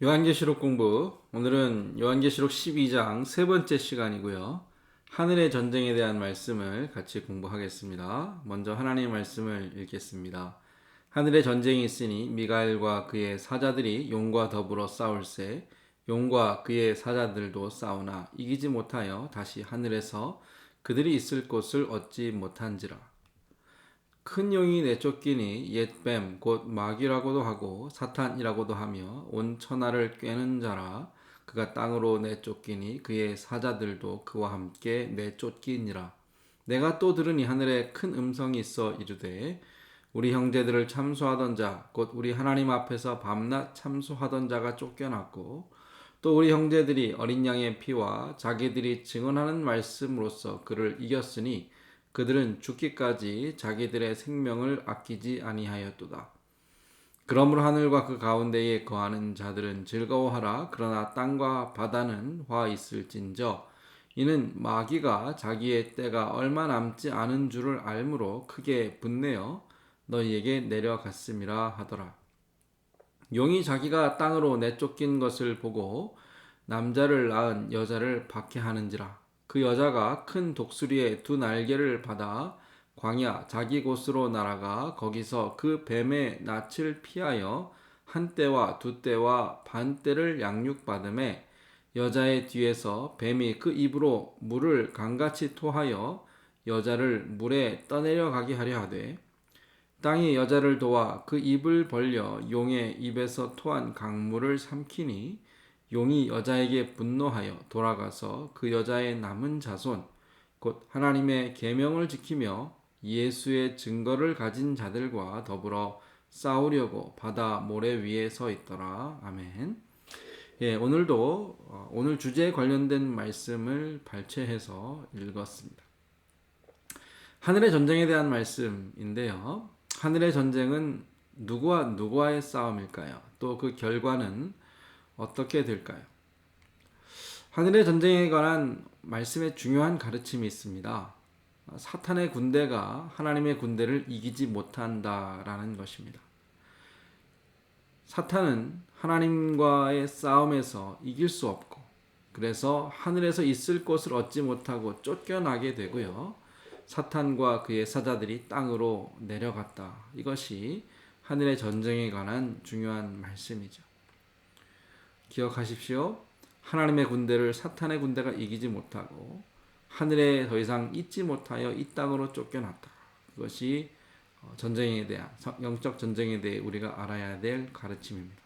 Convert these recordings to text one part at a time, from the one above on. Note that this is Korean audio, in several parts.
요한계시록 공부 오늘은 요한계시록 12장 세 번째 시간이고요. 하늘의 전쟁에 대한 말씀을 같이 공부하겠습니다. 먼저 하나님의 말씀을 읽겠습니다. 하늘의 전쟁이 있으니 미가엘과 그의 사자들이 용과 더불어 싸울세 용과 그의 사자들도 싸우나 이기지 못하여 다시 하늘에서 그들이 있을 곳을 얻지 못한지라 큰 용이 내쫓기니 옛뱀 곧 마귀라고도 하고 사탄이라고도 하며 온 천하를 꿰는 자라. 그가 땅으로 내쫓기니 그의 사자들도 그와 함께 내쫓기니라. 내가 또 들으니 하늘에 큰 음성이 있어 이르되 우리 형제들을 참소하던 자 곧 우리 하나님 앞에서 밤낮 참소하던 자가 쫓겨났고 또 우리 형제들이 어린 양의 피와 자기들이 증언하는 말씀으로써 그를 이겼으니 그들은 죽기까지 자기들의 생명을 아끼지 아니하였도다. 그러므로 하늘과 그 가운데에 거하는 자들은 즐거워하라. 그러나 땅과 바다는 화 있을진저 이는 마귀가 자기의 때가 얼마 남지 않은 줄을 알므로 크게 분내어 너희에게 내려갔음이라 하더라. 용이 자기가 땅으로 내쫓긴 것을 보고 남자를 낳은 여자를 박해하는지라 그 여자가 큰 독수리의 두 날개를 받아 광야 자기 곳으로 날아가 거기서 그 뱀의 낯을 피하여 한 때와 두 때와 반 때를 양육받음에 여자의 뒤에서 뱀이 그 입으로 물을 강같이 토하여 여자를 물에 떠내려 가게 하려 하되 땅이 여자를 도와 그 입을 벌려 용의 입에서 토한 강물을 삼키니 용이 여자에게 분노하여 돌아가서 그 여자의 남은 자손 곧 하나님의 계명을 지키며 예수의 증거를 가진 자들과 더불어 싸우려고 바다 모래 위에 서 있더라. 아멘. 예, 오늘도 어, 오늘 주제에 관련된 말씀을 발췌해서 읽었습니다. 하늘의 전쟁에 대한 말씀인데요. 하늘의 전쟁은 누구와 누구와의 싸움일까요? 또 그 결과는 어떻게 될까요? 하늘의 전쟁에 관한 말씀에 중요한 가르침이 있습니다. 사탄의 군대가 하나님의 군대를 이기지 못한다라는 것입니다. 사탄은 하나님과의 싸움에서 이길 수 없고 그래서 하늘에서 있을 곳을 얻지 못하고 쫓겨나게 되고요. 사탄과 그의 사자들이 땅으로 내려갔다. 이것이 하늘의 전쟁에 관한 중요한 말씀이죠. 기억하십시오. 하나님의 군대를 사탄의 군대가 이기지 못하고 하늘에 더 이상 있지 못하여 이 땅으로 쫓겨났다. 그것이 어, 전쟁에 대한 영적 전쟁에 대해 우리가 알아야 될 가르침입니다.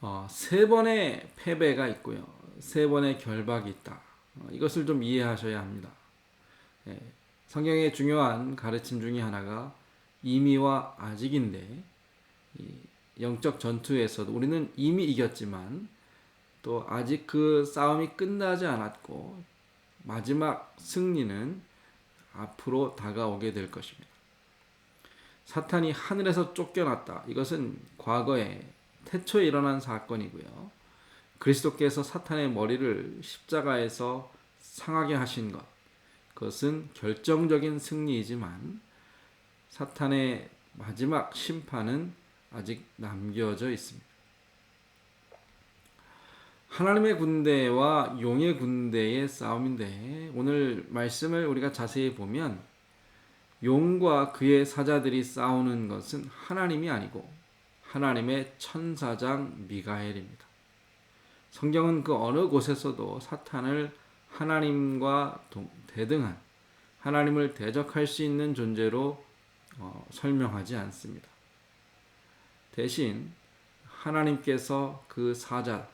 어, 세 번의 패배가 있고요. 세 번의 결박이 있다. 어, 이것을 좀 이해하셔야 합니다. 예, 성경의 중요한 가르침 중에 하나가 이미와 아직인데 영적 전투에서도 우리는 이미 이겼지만 또 아직 그 싸움이 끝나지 않았고 마지막 승리는 앞으로 다가오게 될 것입니다. 사탄이 하늘에서 쫓겨났다. 이것은 과거에 태초에 일어난 사건이고요. 그리스도께서 사탄의 머리를 십자가에서 상하게 하신 것. 그것은 결정적인 승리이지만 사탄의 마지막 심판은 아직 남겨져 있습니다. 하나님의 군대와 용의 군대의 싸움인데 오늘 말씀을 우리가 자세히 보면 용과 그의 사자들이 싸우는 것은 하나님이 아니고 하나님의 천사장 미가엘입니다. 성경은 그 어느 곳에서도 사탄을 하나님과 대등한 하나님을 대적할 수 있는 존재로 어, 설명하지 않습니다. 대신 하나님께서 그 사자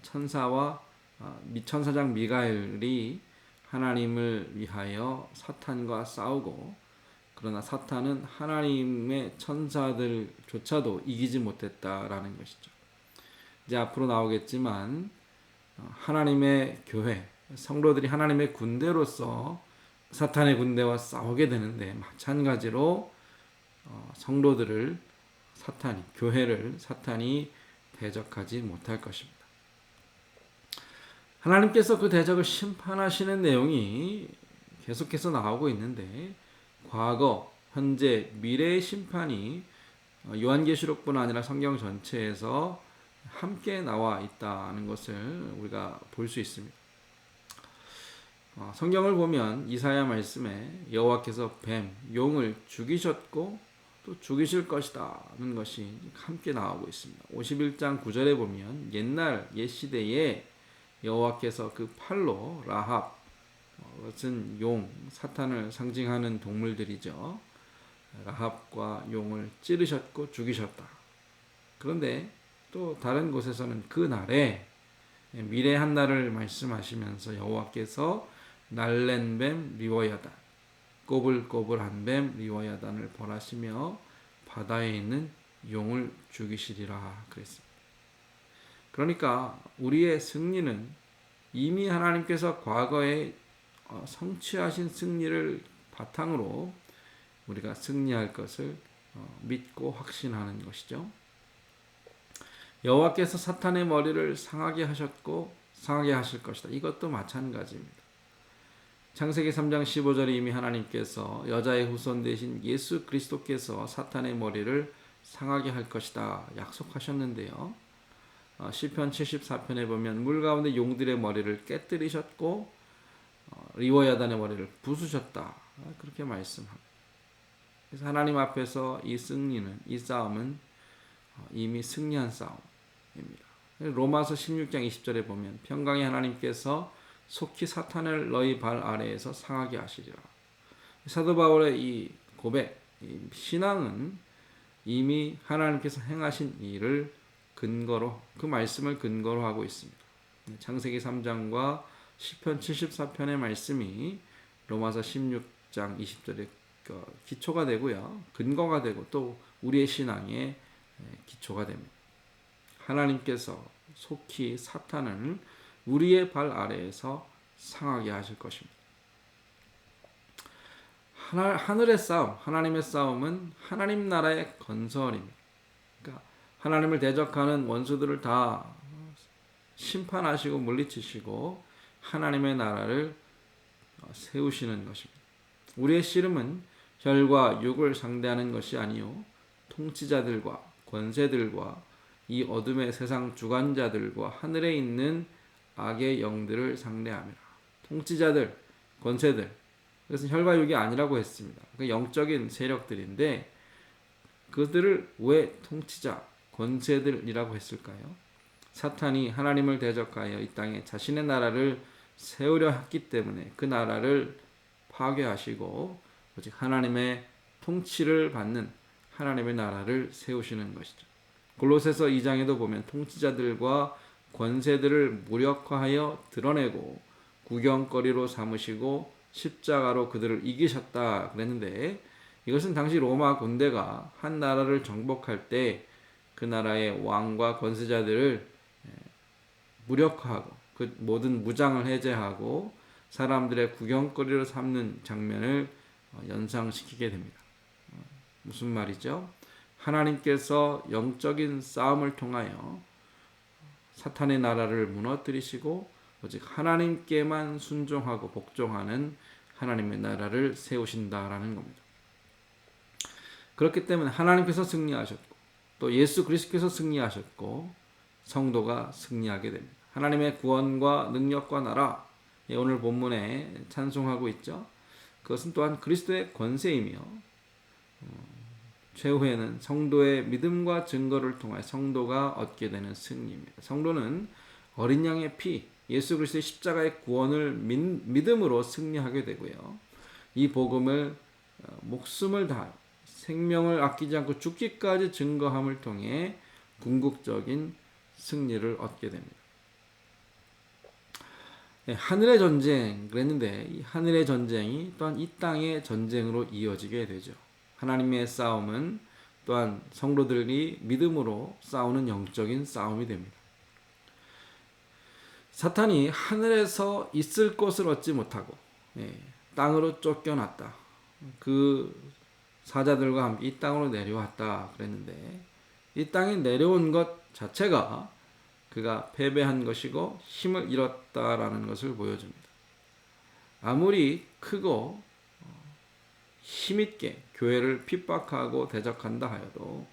천사와 어, 미천사장 미가엘이 하나님을 위하여 사탄과 싸우고 그러나 사탄은 하나님의 천사들조차도 이기지 못했다라는 것이죠. 이제 앞으로 나오겠지만 어, 하나님의 교회 성도들이 하나님의 군대로서 사탄의 군대와 싸우게 되는데 마찬가지로 어, 성도들을 사탄이 교회를 사탄이 대적하지 못할 것입니다. 하나님께서 그 대적을 심판하시는 내용이 계속해서 나오고 있는데 과거, 현재, 미래의 심판이 요한계시록뿐 아니라 성경 전체에서 함께 나와 있다는 것을 우리가 볼 수 있습니다. 어, 성경을 보면 이사야 말씀에 여호와께서 뱀, 용을 죽이셨고 또 죽이실 것이다는 것이 함께 나오고 있습니다. 51장 9절에 보면 옛날 옛 시대에 여호와께서 그 팔로 라합 어, 것은 용, 사탄을 상징하는 동물들이죠. 라합과 용을 찌르셨고 죽이셨다. 그런데 또 다른 곳에서는 그 날에 미래 한 날을 말씀하시면서 여호와께서 날랜 뱀 리워야단 꼬불꼬불한 뱀 리워야단을 벌하시며 바다에 있는 용을 죽이시리라 그랬습니다. 그러니까 우리의 승리는 이미 하나님께서 과거에 어, 성취하신 승리를 바탕으로 우리가 승리할 것을 어, 믿고 확신하는 것이죠. 여호와께서 사탄의 머리를 상하게 하셨고 상하게 하실 것이다. 이것도 마찬가지입니다. 창세기 3장 15절에 이미 하나님께서 여자의 후손 되신 예수 그리스도께서 사탄의 머리를 상하게 할 것이다 약속하셨는데요. 어, 시편 74편에 보면 물 가운데 용들의 머리를 깨뜨리셨고 어, 리워야단의 머리를 부수셨다 그렇게 말씀합니다. 그래서 하나님 앞에서 이 승리는 이 싸움은 어, 이미 승리한 싸움입니다. 로마서 16장 20절에 보면 평강의 하나님께서 속히 사탄을 너희 발 아래에서 상하게 하시리라. 사도 바울의 이 고백, 이 신앙은 이미 하나님께서 행하신 일을 근거로 그 말씀을 근거로 하고 있습니다. 창세기 3장과 시편 74편의 말씀이 로마서 16장 20절의 기초가 되고요. 근거가 되고 또 우리의 신앙의 기초가 됩니다. 하나님께서 속히 사탄을 우리의 발 아래에서 상하게 하실 것입니다. 하늘의 싸움, 하나님의 싸움은 하나님 나라의 건설입니다. 그러니까 하나님을 대적하는 원수들을 다 심판하시고 물리치시고 하나님의 나라를 세우시는 것입니다. 우리의 씨름은 혈과 육을 상대하는 것이 아니요 통치자들과 권세들과 이 어둠의 세상 주관자들과 하늘에 있는 악의 영들을 상대합니다. 통치자들, 권세들. 그것은 혈과 육이 아니라고 했습니다. 그 영적인 세력들인데 그들을 왜 통치자, 권세들이라고 했을까요? 사탄이 하나님을 대적하여 이 땅에 자신의 나라를 세우려 했기 때문에 그 나라를 파괴하시고 오직 하나님의 통치를 받는 하나님의 나라를 세우시는 것이죠. 골로새서 2장에도 보면 통치자들과 권세들을 무력화하여 드러내고 구경거리로 삼으시고 십자가로 그들을 이기셨다 그랬는데 이것은 당시 로마 군대가 한 나라를 정복할 때 그 나라의 왕과 권세자들을 예, 무력화하고 그 모든 무장을 해제하고 사람들의 구경거리로 삼는 장면을 어, 연상시키게 됩니다. 어, 무슨 말이죠? 하나님께서 영적인 싸움을 통하여 사탄의 나라를 무너뜨리시고 오직 하나님께만 순종하고 복종하는 하나님의 나라를 세우신다라는 겁니다. 그렇기 때문에 하나님께서 승리하셨고 또 예수 그리스도께서 승리하셨고 성도가 승리하게 됩니다. 하나님의 구원과 능력과 나라 예, 오늘 본문에 찬송하고 있죠. 그것은 또한 그리스도의 권세이며 최후에는 성도의 믿음과 증거를 통해 성도가 얻게 되는 승리입니다. 성도는 어린 양의 피, 예수 그리스도의 십자가의 구원을 믿, 음으로 승리하게 되고요. 이 복음을 어, 목숨을 다하 생명을 아끼지 않고 죽기까지 증거함을 통해 궁극적인 승리를 얻게 됩니다. 네, 하늘의 전쟁 그랬는데 이 하늘의 전쟁이 또한 이 땅의 전쟁으로 이어지게 되죠. 하나님의 싸움은 또한 성도들이 믿음으로 싸우는 영적인 싸움이 됩니다. 사탄이 하늘에서 있을 곳을 얻지 못하고 예, 땅으로 쫓겨났다. 그 사자들과 함께 이 땅으로 내려왔다 그랬는데 이 땅에 내려온 것 자체가 그가 패배한 것이고 힘을 잃었다라는 것을 보여줍니다. 아무리 크고 힘있게 교회를 핍박하고 대적한다 하여도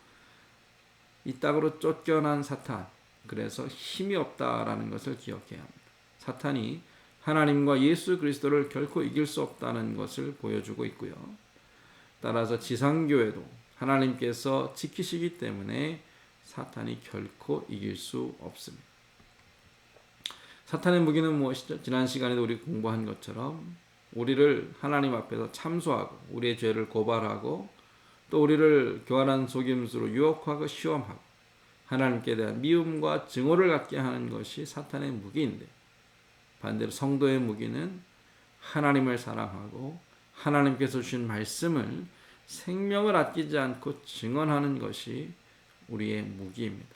이 땅으로 쫓겨난 사탄, 그래서 힘이 없다라는 것을 기억해야 합니다. 사탄이 하나님과 예수 그리스도를 결코 이길 수 없다는 것을 보여주고 있고요. 따라서 지상교회도 하나님께서 지키시기 때문에 사탄이 결코 이길 수 없습니다. 사탄의 무기는 무엇이죠? 지난 시간에도 우리 공부한 것처럼 우리를 하나님 앞에서 참소하고 우리의 죄를 고발하고 또 우리를 교활한 속임수로 유혹하고 시험하고 하나님께 대한 미움과 증오를 갖게 하는 것이 사탄의 무기인데 반대로 성도의 무기는 하나님을 사랑하고 하나님께서 주신 말씀을 생명을 아끼지 않고 증언하는 것이 우리의 무기입니다.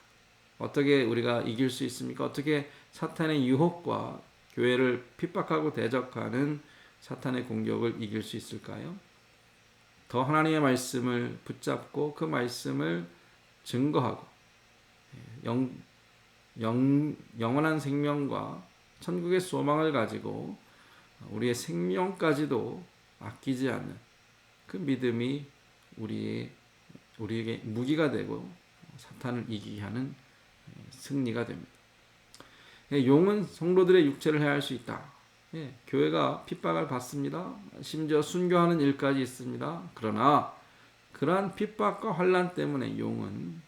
어떻게 우리가 이길 수 있습니까? 어떻게 사탄의 유혹과 교회를 핍박하고 대적하는 사탄의 공격을 이길 수 있을까요? 더 하나님의 말씀을 붙잡고 그 말씀을 증거하고 영, 영, 영원한 생명과 천국의 소망을 가지고 우리의 생명까지도 아끼지 않는 그 믿음이 우리의 우리에게 무기가 되고 사탄을 이기게 하는 승리가 됩니다. 예, 용은 성도들의 육체를 해할 수 있다. 예, 교회가 핍박을 받습니다. 심지어 순교하는 일까지 있습니다. 그러나 그러한 핍박과 환란 때문에 용은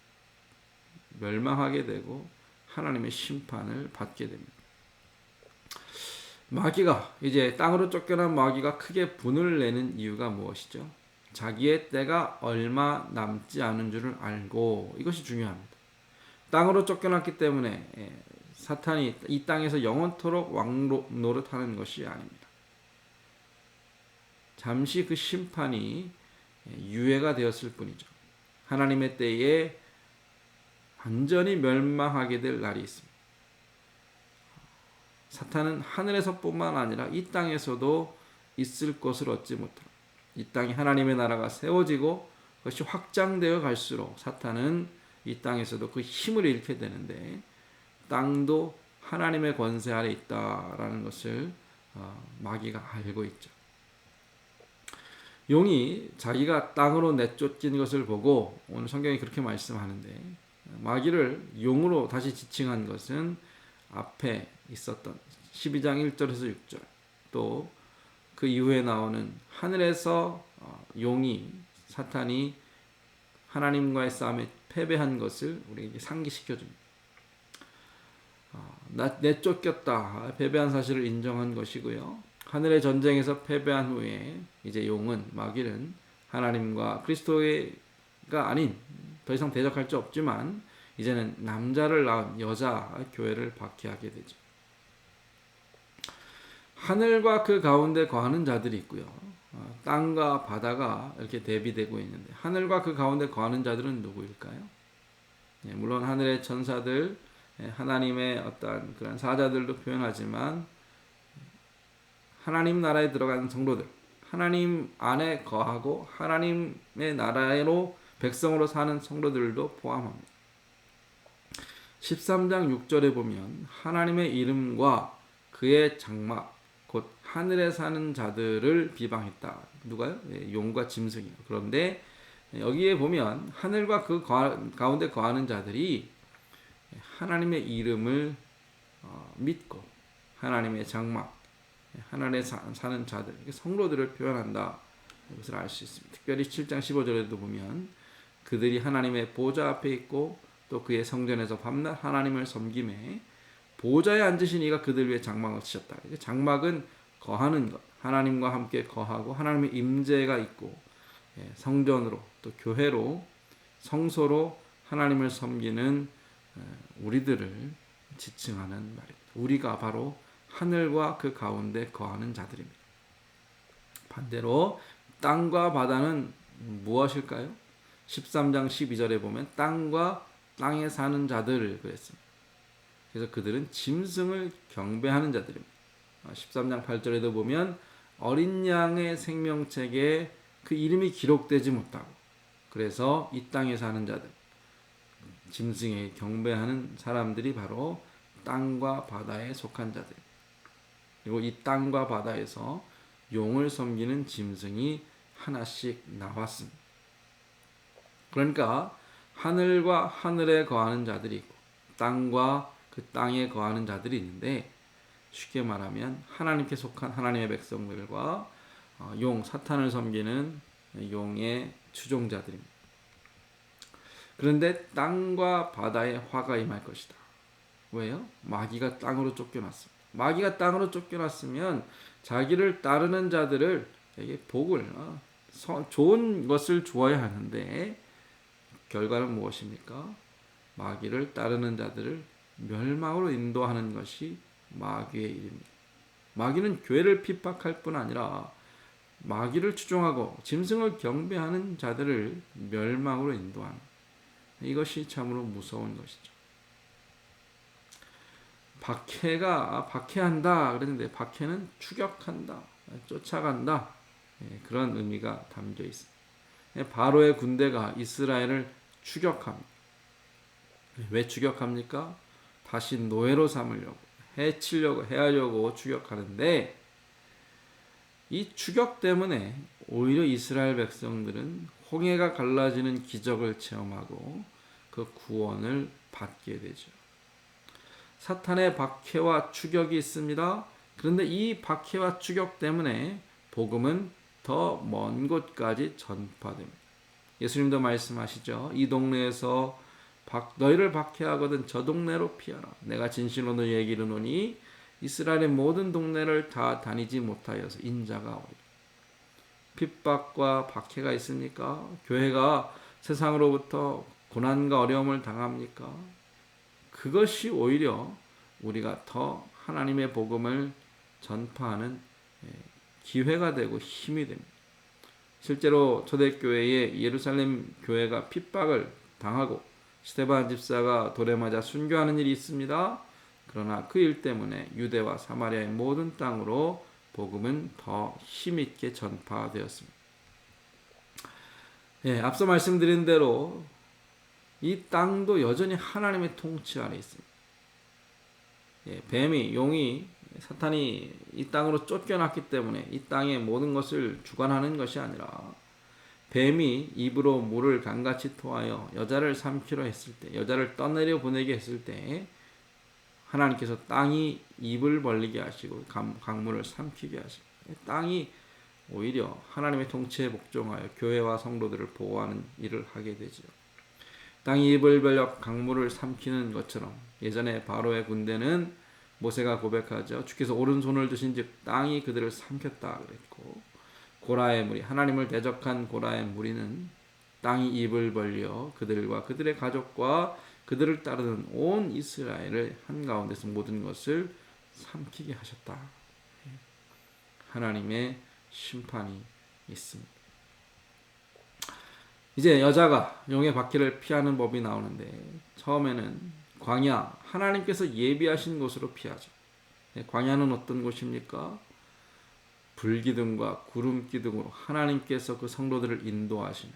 멸망하게 되고 하나님의 심판을 받게 됩니다. 마귀가 이제 땅으로 쫓겨난 마귀가 크게 분을 내는 이유가 무엇이죠? 자기의 때가 얼마 남지 않은 줄을 알고 이것이 중요합니다. 땅으로 쫓겨났기 때문에 예, 사탄이 이 땅에서 영원토록 왕노릇하는 것이 아닙니다. 잠시 그 심판이 예, 유예가 되었을 뿐이죠. 하나님의 때에 완전히 멸망하게 될 날이 있습니다. 사탄은 하늘에서뿐만 아니라 이 땅에서도 있을 것을 얻지 못하고 이 땅에 하나님의 나라가 세워지고 그것이 확장되어 갈수록 사탄은 이 땅에서도 그 힘을 잃게 되는데 땅도 하나님의 권세 아래 있다라는 것을 어, 마귀가 알고 있죠. 용이 자기가 땅으로 내쫓긴 것을 보고 오늘 성경이 그렇게 말씀하는데 마귀를 용으로 다시 지칭한 것은 앞에 있었던 12장 1절에서 6절 또 그 이후에 나오는 하늘에서 어, 용이 사탄이 하나님과의 싸움에 패배한 것을 우리에게 상기시켜 줍니다. 어, 내쫓겼다 패배한 사실을 인정한 것이고요. 하늘의 전쟁에서 패배한 후에 이제 용은 마귀는 하나님과 그리스도가 아닌 더 이상 대적할 수 없지만 이제는 남자를 낳은 여자 교회를 박해하게 되죠. 하늘과 그 가운데 거하는 자들이 있고요. 어, 땅과 바다가 이렇게 대비되고 있는데 하늘과 그 가운데 거하는 자들은 누구일까요? 예, 물론 하늘의 천사들, 예, 하나님의 어떤 그런 사자들도 표현하지만 하나님 나라에 들어가는 성도들, 하나님 안에 거하고 하나님의 나라로 백성으로 사는 성도들도 포함합니다. 13장 6절에 보면 하나님의 이름과 그의 장막 곧 하늘에 사는 자들을 비방했다. 누가요? 예, 용과 짐승이요. 그런데 여기에 보면 하늘과 그 가운데 거하는 자들이 하나님의 이름을 어, 믿고 하나님의 장막, 하늘에 사는 자들, 성로들을 표현한다. 이것을 알 수 있습니다. 특별히 7장 15절에도 보면 그들이 하나님의 보좌 앞에 있고 또 그의 성전에서 밤낮 하나님을 섬김에 보좌에 앉으신 이가 그들 위해 장막을 치셨다. 장막은 거하는 것, 하나님과 함께 거하고 하나님의 임재가 있고 예, 성전으로 또 교회로 성소로 하나님을 섬기는 어, 우리들을 지칭하는 말입니다. 우리가 바로 하늘과 그 가운데 거하는 자들입니다. 반대로 땅과 바다는 무엇일까요? 13장 12절에 보면 땅과 땅에 사는 자들을 그랬습니다. 그래서 그들은 짐승을 경배하는 자들입니다. 13장 아, 8절에도 보면 어린 양의 생명책에 그 이름이 기록되지 못하고 그래서 이 땅에 사는 자들 짐승에 경배하는 사람들이 바로 땅과 바다에 속한 자들 그리고 이 땅과 바다에서 용을 섬기는 짐승이 하나씩 나왔습니다. 그러니까 하늘과 하늘에 거하는 자들이 있고 땅과 그 땅에 거하는 자들이 있는데 쉽게 말하면 하나님께 속한 하나님의 백성들과 어, 용 사탄을 섬기는 용의 추종자들입니다. 그런데 땅과 바다에 화가 임할 것이다. 왜요? 마귀가 땅으로 쫓겨났습니다. 마귀가 땅으로 쫓겨났으면 자기를 따르는 자들을 에게 복을 어, 서, 좋은 것을 주어야 하는데 결과는 무엇입니까? 마귀를 따르는 자들을 멸망으로 인도하는 것이 마귀의 일입니다. 마귀는 교회를 핍박할 뿐 아니라 마귀를 추종하고 짐승을 경배하는 자들을 멸망으로 인도하는 이것이 참으로 무서운 것이죠. 박해가 박해한다 그랬는데 박해는 추격한다, 쫓아간다 예, 그런 의미가 담겨 있습니다. 예, 바로의 군대가 이스라엘을 추격합니다. 왜 추격합니까? 다시 노예로 삼으려고 해치려고 해하려고 추격하는데 이 추격 때문에 오히려 이스라엘 백성들은 홍해가 갈라지는 기적을 체험하고 그 구원을 받게 되죠. 사탄의 박해와 추격이 있습니다. 그런데 이 박해와 추격 때문에 복음은 더 먼 곳까지 전파됩니다. 예수님도 말씀하시죠. 이 동네에서 박, 너희를 박해하거든 저 동네로 피하라. 내가 진실로 너희에게 이르노니 이스라엘의 모든 동네를 다 다니지 못하여서 인자가 오리라. 핍박과 박해가 있습니까? 교회가 세상으로부터 고난과 어려움을 당합니까? 그것이 오히려 우리가 더 하나님의 복음을 전파하는 예, 기회가 되고 힘이 됩니다. 실제로 초대교회의 예루살렘 교회가 핍박을 당하고 스테반 집사가 돌에 맞아 순교하는 일이 있습니다. 그러나 그 일 때문에 유대와 사마리아의 모든 땅으로 복음은 더 힘있게 전파되었습니다. 예, 앞서 말씀드린 대로 이 땅도 여전히 하나님의 통치 아래 있습니다. 예, 뱀이, 용이, 사탄이 이 땅으로 쫓겨났기 때문에 이 땅의 모든 것을 주관하는 것이 아니라 뱀이 입으로 물을 강같이 토하여 여자를 삼키려 했을 때, 여자를 떠내려 보내게 했을 때, 하나님께서 땅이 입을 벌리게 하시고 강물을 삼키게 하시고 땅이 오히려 하나님의 통치에 복종하여 교회와 성도들을 보호하는 일을 하게 되지요. 땅이 입을 벌려 강물을 삼키는 것처럼 예전에 바로의 군대는 모세가 고백하죠. 주께서 오른손을 드신즉 땅이 그들을 삼켰다 그랬고 고라의 무리 하나님을 대적한 고라의 무리는 땅이 입을 벌려 그들과 그들의 가족과 그들을 따르는 온 이스라엘을 한가운데서 모든 것을 삼키게 하셨다. 하나님의 심판이 있습니다. 이제 여자가 용의 바퀴를 피하는 법이 나오는데 처음에는 광야 하나님께서 예비하신 곳으로 피하죠. 광야는 어떤 곳입니까? 불기둥과 구름 기둥으로 하나님께서 그 성도들을 인도하시는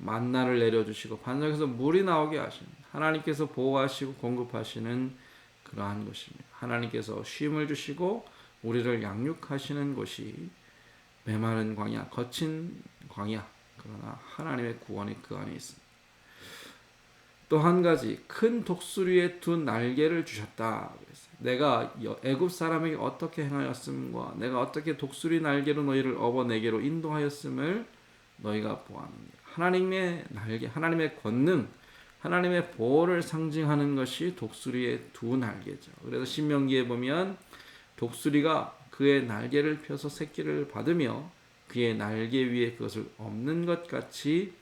만나를 내려주시고 반석에서 물이 나오게 하시는 하나님께서 보호하시고 공급하시는 그러한 곳입니다. 하나님께서 쉼을 주시고 우리를 양육하시는 곳이 메마른 광야, 거친 광야, 그러나 하나님의 구원이 그 안에 있습니다. 또 한 가지 큰 독수리의 두 날개를 주셨다. 내가 애굽 사람에게 어떻게 행하였음과 내가 어떻게 독수리 날개로 너희를 업어 내게로 인도하였음을 너희가 보았느니 하나님의 날개, 하나님의 권능, 하나님의 보호를 상징하는 것이 독수리의 두 날개죠. 그래서 신명기에 보면 독수리가 그의 날개를 펴서 새끼를 받으며 그의 날개 위에 그것을 없는 것 같이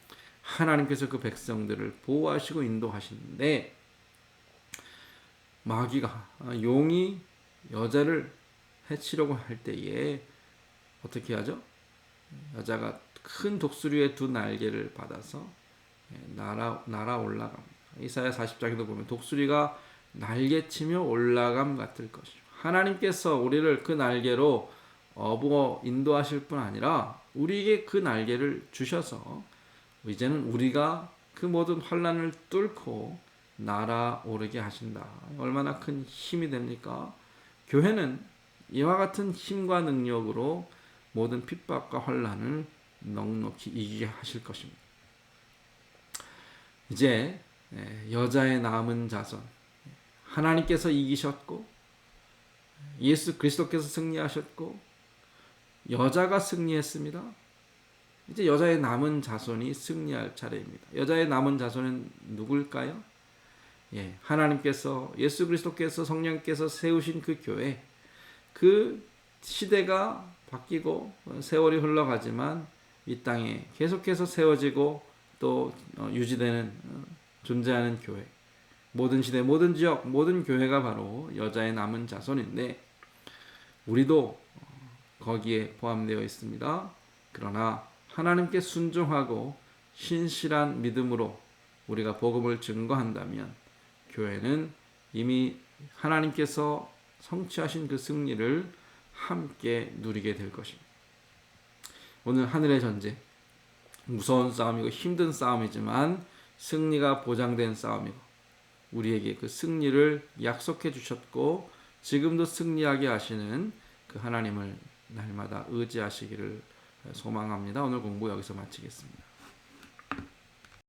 하나님께서 그 백성들을 보호하시고 인도하시는데 마귀가 용이 여자를 해치려고 할 때에 어떻게 하죠? 여자가 큰 독수리의 두 날개를 받아서 날아 날아 올라갑니다. 이사야 40장에도 보면 독수리가 날개치며 올라감 같을 것이요. 하나님께서 우리를 그 날개로 어부어 인도하실 뿐 아니라 우리에게 그 날개를 주셔서 이제는 우리가 그 모든 환란을 뚫고 날아오르게 하신다. 얼마나 큰 힘이 됩니까? 교회는 이와 같은 힘과 능력으로 모든 핍박과 환란을 넉넉히 이기게 하실 것입니다. 이제 여자의 남은 자손 하나님께서 이기셨고 예수 그리스도께서 승리하셨고 여자가 승리했습니다. 이제 여자의 남은 자손이 승리할 차례입니다. 여자의 남은 자손은 누굴까요? 예, 하나님께서 예수 그리스도께서 성령께서 세우신 그 교회 그 시대가 바뀌고 세월이 흘러가지만 이 땅에 계속해서 세워지고 또 어, 유지되는 어, 존재하는 교회 모든 시대 모든 지역 모든 교회가 바로 여자의 남은 자손인데 우리도 어, 거기에 포함되어 있습니다. 그러나 하나님께 순종하고 신실한 믿음으로 우리가 복음을 증거한다면 교회는 이미 하나님께서 성취하신 그 승리를 함께 누리게 될 것입니다. 오늘 하늘의 전쟁 무서운 싸움이고 힘든 싸움이지만 승리가 보장된 싸움이고 우리에게 그 승리를 약속해 주셨고 지금도 승리하게 하시는 그 하나님을 날마다 의지하시기를 소망합니다. 오늘 공부 여기서 마치겠습니다.